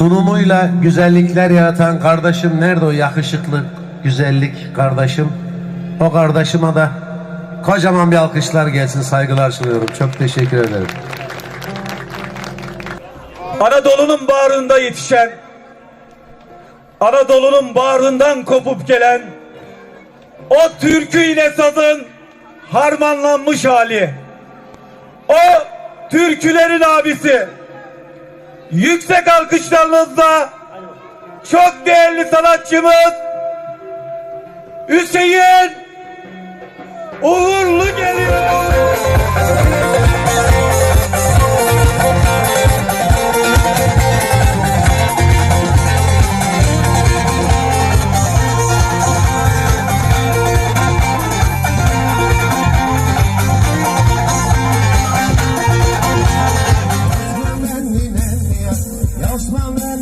sunumuyla güzellikler yaratan kardeşim nerede o yakışıklı güzellik kardeşim? O kardeşime de kocaman bir alkışlar gelsin saygılar sunuyorum. Çok teşekkür ederim. Anadolu'nun bağrında yetişen, Anadolu'nun bağrından kopup gelen, o türkü ile sazın harmanlanmış hali, o türkülerin abisi, yüksek alkışlarınızla çok değerli sanatçımız Hüseyin Uğurlu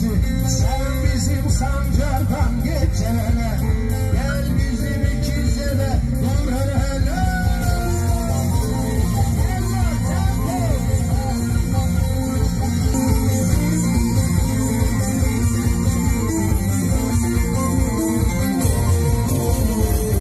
Sen bizim sancardan geçen